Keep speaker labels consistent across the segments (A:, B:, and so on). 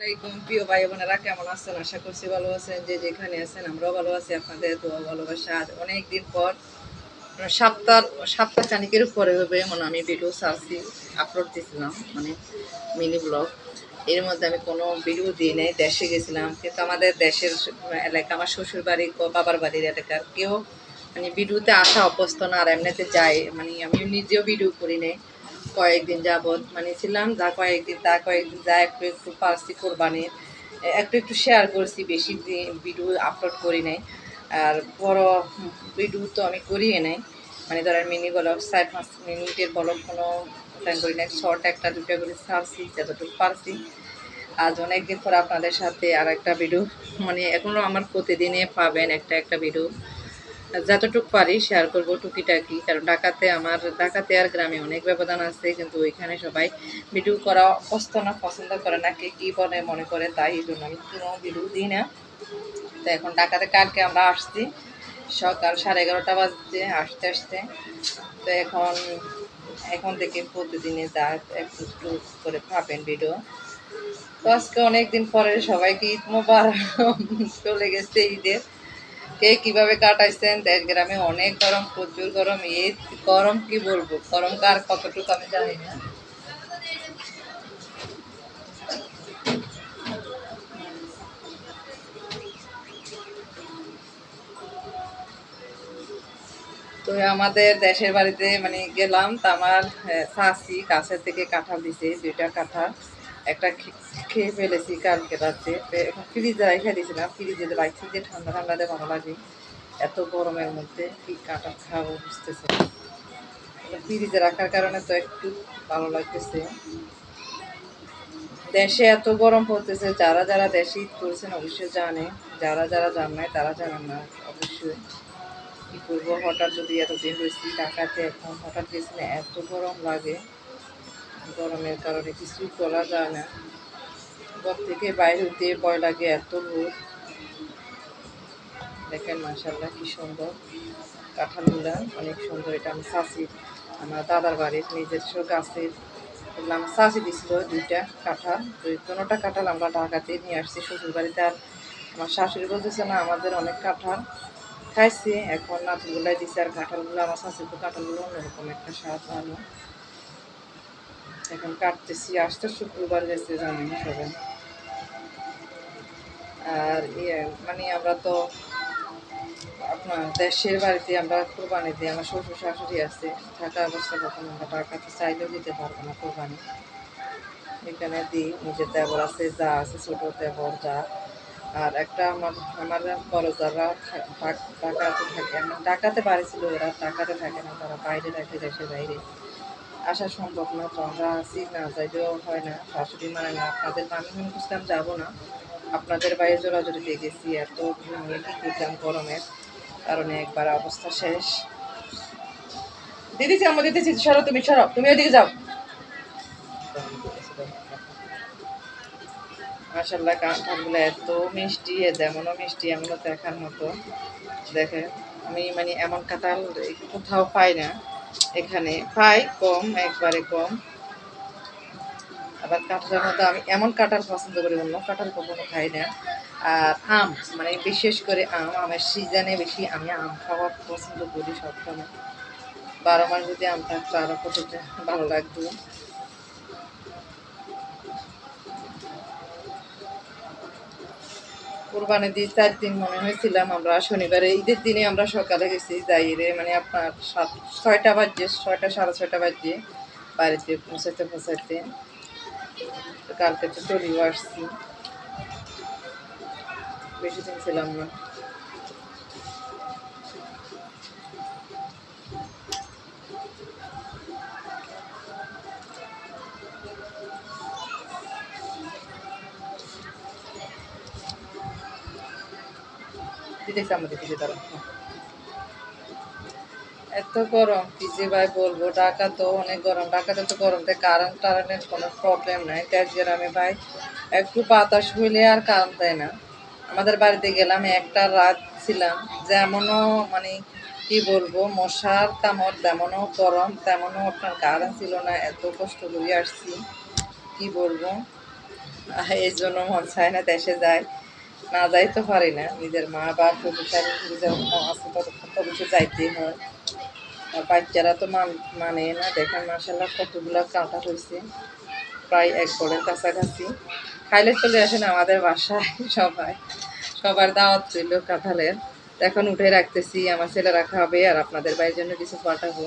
A: আসসালামাইকুম প্রিয় ভাই বোনেরা কেমন আছেন? আশা করছি ভালো আছেন। যে যেখানে আছেন, আমরাও ভালো আছি। আপনাদের দোয়া, ভালোবাসা আজ অনেক দিন পর সপ্তাহ সপ্তাহ চানিকের উপরে হবে মানে আমি ভিডিও সার্চি আপলোড দিয়েছিলাম মানে মিনি ব্লগ এর মধ্যে আমি কোনো ভিডিও দিই নাই, দেশে গেছিলাম। কিন্তু আমাদের দেশের এলাকা, আমার শ্বশুর বাড়ি বাবার বাড়ির এলাকার কেউ মানে ভিডিওতে আসা অভ্যস্ত না, আর এমনিতে যাই মানে আমি নিজেও ভিডিও করি নাই। কয়েকদিন যাবৎ মানে ছিলাম, যা কয়েকদিন, তা কয়েকদিন যা একটু একটু পারছি কোরবানির একটু একটু শেয়ার করছি, বেশি ভিডিও আপলোড করি নাই। আর বড় ভিডিও তো আমি করিয়ে নাই। মানে ধরেন মিনি ব্লগ চার পাঁচ মিনিটের ব্লগ কোনো প্ল্যান করি নাই। শর্ট একটা দুটো করে ছাড়ছি, যতটুকু পারছি। আজ অনেকদিন পর আপনাদের সাথে আর একটা ভিডিও মানে এখনও আমার প্রতিদিনে পাবেন একটা একটা ভিডিও যতটুকু পারি শেয়ার করব টুকিটাকি, কারণ ঢাকাতে আমার, ঢাকাতে আর গ্রামে অনেক ব্যবধান আছে, কিন্তু ওইখানে সবাই ভিডিও করা অস্ত না, পছন্দ করে না, কে কী বলে, মনে করে, তাই জন্য আমি কোনো ভিডিও দিই না। তো এখন ঢাকাতে কালকে আমরা আসছি, সকাল সাড়ে এগারোটা বাজছে, আসতে আসতে। তো এখন এখন থেকে প্রতিদিনে যা একটু একটু করে ভাবেন ভিডিও তো আজকে অনেক দিন পরে সবাইকে ঈদ মোবারক, চলে গেছে ঈদের। কে কীভাবে কাটাইছেন? দেশ গ্রামে অনেক গরম, প্রচুর গরম। ঈদ গরম কি বলব? গরম কার কতটুকু আমি জানি না। তো আমাদের দেশের বাড়িতে মানে গেলাম, তো আমার শাশি কাছের থেকে কাঁঠাল দিছে, দুইটা কাঁঠাল। একটা খেয়ে ফেলেছি কালকে রাতে। তো এখন ফ্রিজে রেখে দিয়েছিলাম। ফ্রিজে রাখছি যে ঠান্ডা ঠান্ডাতে ভালো লাগে। এত গরমের মধ্যে কি কাঁঠাল খাব বুঝতেছে ফ্রিজে রাখার কারণে তো একটু ভালো লাগতেছে। দেশে এত গরম পড়তেছে, যারা যারা দেশে ঈদ করেছেন অবশ্যই জানে। যারা যারা জান নাই, তারা জানেন না অবশ্যই কী করব। হঠাৎ যদি এতদিন রয়েছি ঢাকাতে এখন, হঠাৎ গেছি না এত গরম লাগে। গরমের কারণে কিছুই করা যায় না। ঘর থেকে বাইরে হতে ভয় লাগে এত রোদ। দেখেন মাসাল্লাহ কি সুন্দর। কাঁঠালগুলা অনেক সুন্দর। এটা আমি চাষি আমার দাদার বাড়ির নিজস্ব গাছের। আমার চাষি দিছিল দুইটা কাঁঠাল। তো কোনোটা কাঁঠাল আমরা ঢাকাতে নিয়ে আসছি শ্বশুর বাড়িতে আর আমার শাশুড়ি বলতেছে, না, আমাদের অনেক কাঁঠাল খাইছি। এখন নাতিগুলাই দিছে আর কাঁঠালগুলো, আমার শাশুড়ি কাঁঠালগুলো অন্যরকম একটা স্বাদ, ভালো। এখন কাটতেছি আসতে শুক্রবার গেছে জানেন সবাই। আর ইয়ে মানে আমরা তো আপনার দেশের বাড়িতে আমরা কোরবানি দিই, আমার শ্বশুর শাশুড়ি আছে, থাকা অবস্থা তখন আমরা টাকাতে চাইলেও দিতে পারব না কোরবানি। এখানে দিই, নিজের দেবর আছে, যা আছে, ছোট দেবর, যা। আর একটা আমার আমার বড় যারা টাকাতে থাকে আমার ঢাকাতে বাড়ি ছিল ওরা, টাকাতে থাকে না, তারা বাইরে থাকে দেশের বাইরে। আসা সম্ভব না, তো আমরা আসি না যাইলেও হয় না, শাশুড়ি মানে না। আপনাদের আমি মনে করছিলাম যাব না। আপনাদের বাইরে জোরাজোরি দিয়ে গেছি এত কি করতাম গরমের কারণে একবার অবস্থা শেষ। দিদি আমার দিতেছি সরো তুমি সরো, তুমি ওইদিকে যাও। মাসাল্লাহ কাঁঠালগুলো এত মিষ্টি যেমনও মিষ্টি, এমনও দেখার মতো। দেখে আমি মানে এমন কাঁঠাল কোথাও পাই না। এখানে পাই কম, একবারে কম। আবার কাঁঠালের মধ্যে আমি এমন কাঁঠাল পছন্দ করি, অন্য কাঁঠাল কখনো খাই না। আর আম মানে বিশেষ করে আম, আমার সিজনে বেশি আমি আম খাওয়া পছন্দ করি সবসময়। বারো মাস যদি আম থাকতো আরও কতটা ভালো লাগতো। কোরবানি দিয়ে চার দিন মনে হয়েছিলাম আমরা শনিবারে, ঈদের দিনে আমরা সকালে গেছি যাই রে মানে আপনার সাত, ছয়টা বাজে, ছয়টা, সাড়ে ছয়টা বাজে বাড়িতে পৌঁছাতে পৌঁছাতে কালকে তো চলিও আসছি। বেশি দিন ছিলাম না। দিতেছি আমাদের দিকে তারা এত গরম, কি যে ভাই বলব, ঢাকা তো অনেক গরম। ঢাকাতে তো গরমতে কারেন্ট টারেন্টের কোনো প্রবলেম নাই। দেশ গ্রামে ভাই, একটু বাতাস হইলে আর কারেন্ট দেয় না। আমাদের বাড়িতে গেলাম, একটা রাত ছিলাম, যেমনও মানে কি বলব, মশার কামড়, তেমনও গরম, তেমনও আপনার কারেন্ট ছিল না, এত কষ্ট করে আসছি, কি বলব। এই জন্য মন চায় না দেশে যায় না যাইতে পারি না। নিজের মা বাপ আছে ততক্ষণ তো যাইতেই হয়। আর বাচ্চারা তো মান না, দেখেন মাসাল্লাহ কতগুলো কাঁটা হয়েছে প্রায় এক বড়ের কাছাকাছি। খাইলে চলে আসেন আমাদের বাসায় সবাই। সবার দাওয়াত ছিল কাঁঠালের। এখন উঠে রাখতেছি, আমার ছেলেরা খাবে আর আপনাদের বাড়ির জন্য কিছু পাঠাবো।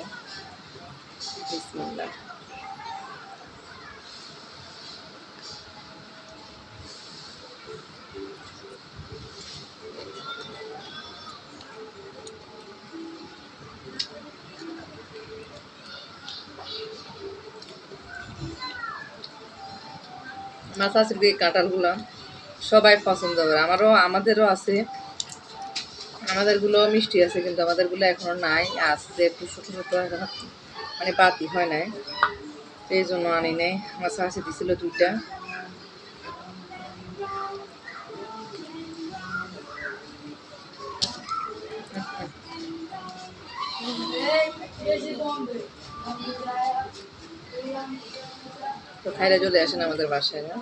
A: মাথা দিয়ে কাঁঠালগুলো সবাই পছন্দ করে। আমারও, আমাদেরও আছে। আমাদেরগুলো মিষ্টি আছে, কিন্তু আমাদেরগুলো এখনও নাই। আসছে একটু ছোটো ছোটো এখনও মানে বাতি হয় নাই। এই জন্য আনি নাই। আমার শাশি দিছিল দুইটা। তো খাইলে চলে আসেন আমাদের বাসায় না?